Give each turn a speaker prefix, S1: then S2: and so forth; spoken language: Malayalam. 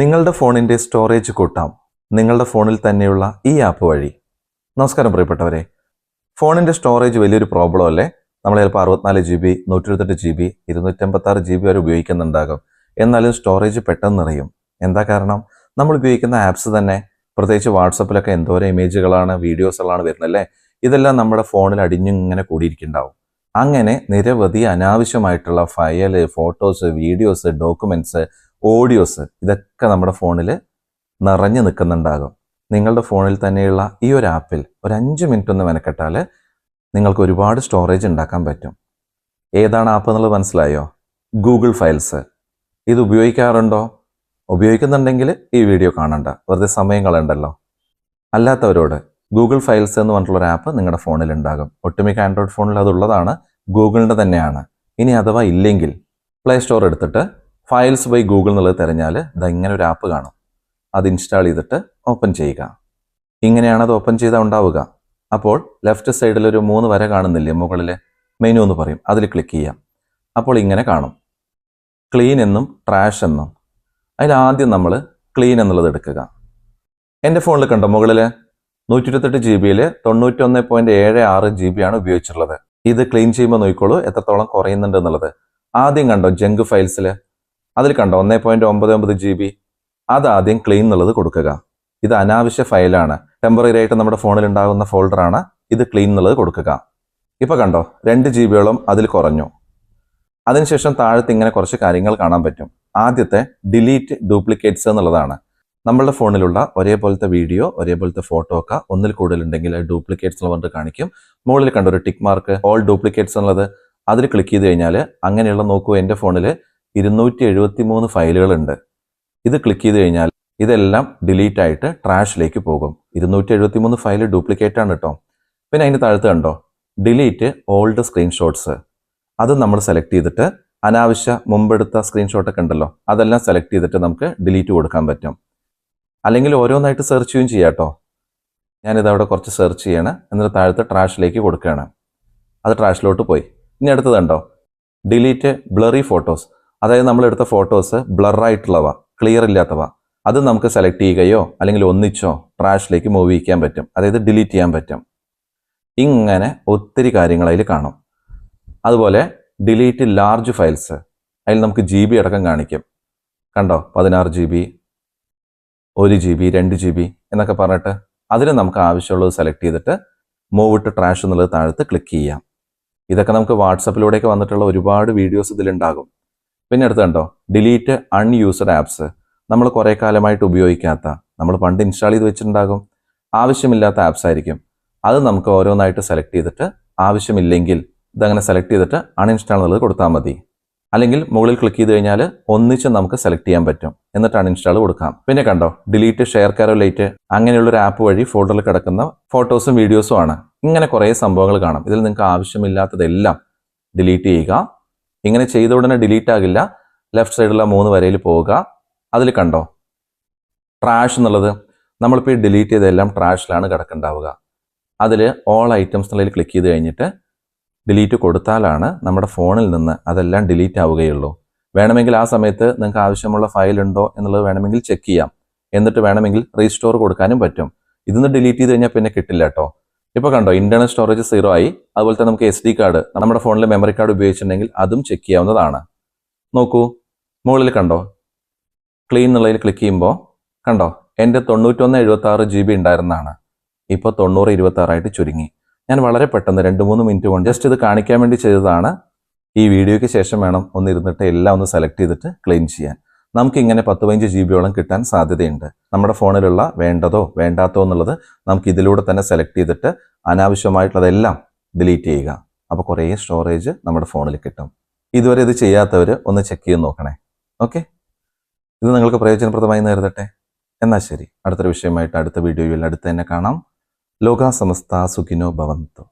S1: നിങ്ങളുടെ ഫോണിന്റെ സ്റ്റോറേജ് കൂട്ടാം. നിങ്ങളുടെ ഫോണിൽ തന്നെയുള്ള ഈ ആപ്പ് വഴി. നമസ്കാരം പ്രിയപ്പെട്ടവരെ. ഫോണിന്റെ സ്റ്റോറേജ് വലിയൊരു പ്രോബ്ലം അല്ലേ? നമ്മൾ ചിലപ്പോൾ അറുപത്തിനാല് ജി ബി നൂറ്റി ഇരുപത്തെട്ട് ജി ബി ഇരുന്നൂറ്റമ്പത്താറ് ജി ബി വരെ ഉപയോഗിക്കുന്നുണ്ടാകും. എന്നാലും സ്റ്റോറേജ് പെട്ടെന്ന് നിറയും. എന്താ കാരണം? നമ്മൾ ഉപയോഗിക്കുന്ന ആപ്സ് തന്നെ പ്രത്യേകിച്ച് വാട്സപ്പിലൊക്കെ എന്തോരം ഇമേജുകളാണ് വീഡിയോസുകളാണ് വരുന്നല്ലേ? ഇതെല്ലാം നമ്മുടെ ഫോണിൽ അടിഞ്ഞിങ്ങനെ കൂടിയിരിക്കുന്നുണ്ടാവും. അങ്ങനെ നിരവധി അനാവശ്യമായിട്ടുള്ള file photos videos documents audios ഇതൊക്കെ നമ്മുടെ ഫോണിൽ നിറഞ്ഞു നിൽക്കുന്നുണ്ടാകും. നിങ്ങളുടെ ഫോണിൽ തന്നെയുള്ള ഈ ഒരു ആപ്പിൽ ഒരു അഞ്ച് മിനിറ്റ് ഒന്ന് മെനക്കെട്ടാൽ നിങ്ങൾക്ക് ഒരുപാട് സ്റ്റോറേജ് ഉണ്ടാക്കാൻ പറ്റും. ഏതാണ് ആപ്പ് എന്നുള്ളത് മനസ്സിലായോ? ഗൂഗിൾ ഫയൽസ് ഇത് ഉപയോഗിക്കാറുണ്ടോ? ഉപയോഗിക്കുന്നുണ്ടെങ്കിൽ ഈ വീഡിയോ കാണണ്ട. വെറുതെ സമയം കളയണ്ടല്ലോ. അല്ലാത്തവരോട് ഗൂഗിൾ ഫയൽസ് എന്ന് പറഞ്ഞിട്ടുള്ള ആപ്പ് നിങ്ങളുടെ ഫോണിൽ ഉണ്ടാകും. ഒട്ടുമിക്ക ആൻഡ്രോയിഡ് ഫോണിൽ അതുള്ളതാണ് ഗൂഗിളിന്റെ തന്നെയാണ്. ഇനി അഥവാ ഇല്ലെങ്കിൽ പ്ലേ സ്റ്റോർ എടുത്തിട്ട് ഫയൽസ് ബൈ ഗൂഗിൾ എന്നുള്ളത് തിരഞ്ഞാൽ ഇതാ ഇങ്ങനെ ഒരു ആപ്പ് കാണും. അത് ഇൻസ്റ്റാൾ ചെയ്തിട്ട് ഓപ്പൺ ചെയ്യുക. ഇങ്ങനെയാണ് അത് ഓപ്പൺ ചെയ്താൽ ഉണ്ടാവുക. അപ്പോൾ ലെഫ്റ്റ് സൈഡിൽ ഒരു മൂന്ന് വര കാണുന്നില്ലേ മുകളിൽ മെനു എന്ന് പറയും. അതിൽ ക്ലിക്ക് ചെയ്യാം. അപ്പോൾ ഇങ്ങനെ കാണും. ക്ലീൻ എന്നും ട്രാഷ് എന്നും. അതിൽ ആദ്യം നമ്മൾ ക്ലീൻ എന്നുള്ളത് എടുക്കുക. എന്റെ ഫോണിൽ കണ്ടോ മുകളിൽ നൂറ്റി ഇരുപത്തെട്ട് ജി ബിയിൽ തൊണ്ണൂറ്റൊന്ന് പോയിന്റ് ഏഴ് ആറ് ജി ബി ആണ് ഉപയോഗിച്ചിട്ടുള്ളത്. ഇത് ക്ലീൻ ചെയ്യുമ്പോൾ നോക്കിക്കോളൂ എത്രത്തോളം കുറയുന്നുണ്ട് എന്നുള്ളത്. ആദ്യം കണ്ടോ ജങ്ക് ഫയൽസിൽ അതിൽ കണ്ടോ ഒന്നേ പോയിന്റ് ഒമ്പത് ഒമ്പത് ജി ബി അത് ആദ്യം ക്ലീൻ എന്നുള്ളത് കൊടുക്കുക. ഇത് അനാവശ്യ ഫയലാണ് ടെമ്പററി ആയിട്ട് നമ്മുടെ ഫോണിൽ ഉണ്ടാകുന്ന ഫോൾഡറാണ് ഇത് ക്ലീൻ എന്നുള്ളത് കൊടുക്കുക. ഇപ്പൊ കണ്ടോ രണ്ട് ജി ബിയോളം അതിൽ കുറഞ്ഞു. അതിനുശേഷം താഴത്ത് ഇങ്ങനെ കുറച്ച് കാര്യങ്ങൾ കാണാൻ പറ്റും. ആദ്യത്തെ ഡിലീറ്റ് ഡ്യൂപ്ലിക്കേറ്റ്സ് എന്നുള്ളതാണ്. നമ്മളുടെ ഫോണിലുള്ള ഒരേപോലത്തെ വീഡിയോ ഒരേപോലത്തെ ഫോട്ടോ ഒക്കെ ഒന്നിൽ കൂടുതലുണ്ടെങ്കിൽ ഡ്യൂപ്ലിക്കേറ്റ്സ് എന്ന് പറഞ്ഞിട്ട് കാണിക്കും. മുകളിൽ കണ്ട ഒരു ടിക്ക് മാർക്ക് ഓൾ ഡ്യൂപ്ലിക്കേറ്റ്സ് എന്നുള്ളത്. അതിൽ ക്ലിക്ക് ചെയ്ത് കഴിഞ്ഞാൽ അങ്ങനെയുള്ള നോക്കൂ എന്റെ ഫോണിൽ ഇരുന്നൂറ്റി എഴുപത്തി മൂന്ന് ഫയലുകളുണ്ട്. ഇത് ക്ലിക്ക് ചെയ്ത് കഴിഞ്ഞാൽ ഇതെല്ലാം ഡിലീറ്റ് ആയിട്ട് ട്രാഷിലേക്ക് പോകും. ഇരുന്നൂറ്റി എഴുപത്തി മൂന്ന് ഫയൽ ഡ്യൂപ്ലിക്കേറ്റ് ആണ് കേട്ടോ പിന്നെ അതിന് താഴത്ത് കണ്ടോ? ഡിലീറ്റ് ഓൾഡ് സ്ക്രീൻഷോട്ട്സ് അത് നമ്മൾ സെലക്ട് ചെയ്തിട്ട് അനാവശ്യ മുമ്പെടുത്ത സ്ക്രീൻഷോട്ടൊക്കെ ഉണ്ടല്ലോ അതെല്ലാം സെലക്ട് ചെയ്തിട്ട് നമുക്ക് ഡിലീറ്റ് കൊടുക്കാൻ പറ്റും. അല്ലെങ്കിൽ ഓരോന്നായിട്ട് സെർച്ച് ചെയ്യുകയും ചെയ്യാം കേട്ടോ ഞാനിത് അവിടെ കുറച്ച് സെർച്ച് ചെയ്യണം. എന്നിട്ട് താഴത്തെ ട്രാഷിലേക്ക് കൊടുക്കുകയാണ്. അത് ട്രാഷിലോട്ട് പോയി. ഇനി അടുത്തത് കണ്ടോ? ഡിലീറ്റ് ബ്ലറി ഫോട്ടോസ് അതായത് നമ്മൾ എടുത്ത ഫോട്ടോസ് ബ്ലറായിട്ടുള്ളവ ക്ലിയർ ഇല്ലാത്തവ അത് നമുക്ക് സെലക്ട് ചെയ്യുകയോ അല്ലെങ്കിൽ ഒന്നിച്ചോ ട്രാഷിലേക്ക് മൂവ് ചെയ്യിക്കാൻ പറ്റും. അതായത് ഡിലീറ്റ് ചെയ്യാൻ പറ്റും. ഇങ്ങനെ ഒത്തിരി കാര്യങ്ങൾ അതിൽ കാണും. അതുപോലെ ഡിലീറ്റ് ലാർജ് ഫയൽസ് അതിൽ നമുക്ക് ജി ബി അടക്കം കാണിക്കും. കണ്ടോ? പതിനാറ് ജി ബി ഒരു ജി ബി രണ്ട് ജി ബി എന്നൊക്കെ പറഞ്ഞിട്ട് അതിന് നമുക്ക് ആവശ്യമുള്ളത് സെലക്ട് ചെയ്തിട്ട് മൂവ് ടു ട്രാഷ് എന്നുള്ളത് താഴത്ത് ക്ലിക്ക് ചെയ്യാം. ഇതൊക്കെ നമുക്ക് വാട്സപ്പിലൂടെയൊക്കെ വന്നിട്ടുള്ള ഒരുപാട് വീഡിയോസ് ഇതിലുണ്ടാകും. പിന്നെ അടുത്ത് കണ്ടോ ഡിലീറ്റ് അൺയൂസ്ഡ് ആപ്സ് നമ്മൾ കുറേ കാലമായിട്ട് ഉപയോഗിക്കാത്ത നമ്മൾ പണ്ട് ഇൻസ്റ്റാൾ ചെയ്ത് വെച്ചിട്ടുണ്ടാകും. ആവശ്യമില്ലാത്ത ആപ്സ് ആയിരിക്കും. അത് നമുക്ക് ഓരോന്നായിട്ട് സെലക്ട് ചെയ്തിട്ട് ആവശ്യമില്ലെങ്കിൽ ഇതങ്ങനെ സെലക്ട് ചെയ്തിട്ട് അൺഇൻസ്റ്റാൾ എന്നുള്ളത് കൊടുത്താൽ മതി. അല്ലെങ്കിൽ മുകളിൽ ക്ലിക്ക് ചെയ്ത് കഴിഞ്ഞാൽ ഒന്നിച്ച് നമുക്ക് സെലക്ട് ചെയ്യാൻ പറ്റും. എന്നിട്ട് അൺഇൻസ്റ്റാൾ കൊടുക്കാം. പിന്നെ കണ്ടോ ഡിലീറ്റ് ഷെയർ കാരോലേറ്റ് അങ്ങനെയുള്ള ഒരു ആപ്പ് വഴി ഫോൾഡറിൽ കിടക്കുന്ന ഫോട്ടോസും വീഡിയോസും ആണ്. ഇങ്ങനെ കുറേ സംഭവങ്ങൾ കാണാം. ഇതിൽ നിങ്ങൾക്ക് ആവശ്യമില്ലാത്തതെല്ലാം ഡിലീറ്റ് ചെയ്യുക. ഇങ്ങനെ ചെയ്ത ഉടനെ ഡിലീറ്റ് ആകില്ല. ലെഫ്റ്റ് സൈഡിലുള്ള മൂന്ന് വരയിൽ പോവുക. അതിൽ കണ്ടോ? ട്രാഷ് എന്നുള്ളത്. നമ്മളിപ്പോൾ ഈ ഡിലീറ്റ് ചെയ്തെല്ലാം ട്രാഷിലാണ് കിടക്കുന്നുണ്ടാവുക അതിൽ ഓൾ ഐറ്റംസ് എന്നുള്ളതിൽ ക്ലിക്ക് ചെയ്ത് കഴിഞ്ഞിട്ട് ഡിലീറ്റ് കൊടുത്താലാണ് നമ്മുടെ ഫോണിൽ നിന്ന് അതെല്ലാം ഡിലീറ്റ് ആവുകയുള്ളൂ. വേണമെങ്കിൽ ആ സമയത്ത് നിങ്ങൾക്ക് ആവശ്യമുള്ള ഫയൽ ഉണ്ടോ എന്നുള്ളത് വേണമെങ്കിൽ ചെക്ക് ചെയ്യാം. എന്നിട്ട് വേണമെങ്കിൽ റീസ്റ്റോർ കൊടുക്കാനും പറ്റും. ഇതിന്ന് ഡിലീറ്റ് ചെയ്ത് കഴിഞ്ഞാൽ പിന്നെ കിട്ടില്ല കേട്ടോ ഇപ്പോൾ കണ്ടോ ഇന്റർണൽ സ്റ്റോറേജ് സീറോ ആയി. അതുപോലെ തന്നെ നമുക്ക് എസ് ഡി കാർഡ് നമ്മുടെ ഫോണിലെ മെമ്മറി കാർഡ് ഉപയോഗിച്ചിട്ടുണ്ടെങ്കിൽ അതും ചെക്ക് ചെയ്യാവുന്നതാണ്. നോക്കൂ മുകളിൽ കണ്ടോ ക്ലീൻ എന്നുള്ളതിൽ ക്ലിക്ക് ചെയ്യുമ്പോൾ കണ്ടോ എന്റെ തൊണ്ണൂറ്റൊന്ന് എഴുപത്തി ആറ് ജി ബി ഉണ്ടായിരുന്നതാണ്. ഇപ്പോൾ തൊണ്ണൂറ് ഇരുപത്തി ആറായിട്ട് ചുരുങ്ങി. ഞാൻ വളരെ പെട്ടെന്ന് രണ്ട് മൂന്ന് മിനിറ്റ് കൊണ്ട് ജസ്റ്റ് ഇത് കാണിക്കാൻ വേണ്ടി ചെയ്തതാണ്. ഈ വീഡിയോയ്ക്ക് ശേഷം വേണം ഒന്നിരുന്നിട്ട് എല്ലാം ഒന്ന് സെലക്ട് ചെയ്തിട്ട് ക്ലീൻ ചെയ്യാൻ. നമുക്ക് ഇങ്ങനെ പത്ത് പതിനഞ്ച് ജി ബിയോളം കിട്ടാൻ സാധ്യതയുണ്ട്. നമ്മുടെ ഫോണിലുള്ള വേണ്ടതോ വേണ്ടാത്തോ എന്നുള്ളത് നമുക്ക് ഇതിലൂടെ തന്നെ സെലക്ട് ചെയ്തിട്ട് അനാവശ്യമായിട്ടുള്ളതെല്ലാം ഡിലീറ്റ് ചെയ്യുക. അപ്പോൾ കുറേ സ്റ്റോറേജ് നമ്മുടെ ഫോണിൽ കിട്ടും. ഇതുവരെ ഇത് ചെയ്യാത്തവർ ഒന്ന് ചെക്ക് ചെയ്ത് നോക്കണേ. ഓക്കെ ഇത് നിങ്ങൾക്ക് പ്രയോജനപ്രദമായി നേരിടട്ടെ എന്നാൽ ശരി. അടുത്തൊരു വിഷയമായിട്ട് അടുത്ത വീഡിയോയിൽ അടുത്ത് തന്നെ കാണാം. ലോകാ സമസ്ത സുഖിനോ ഭവന്തു.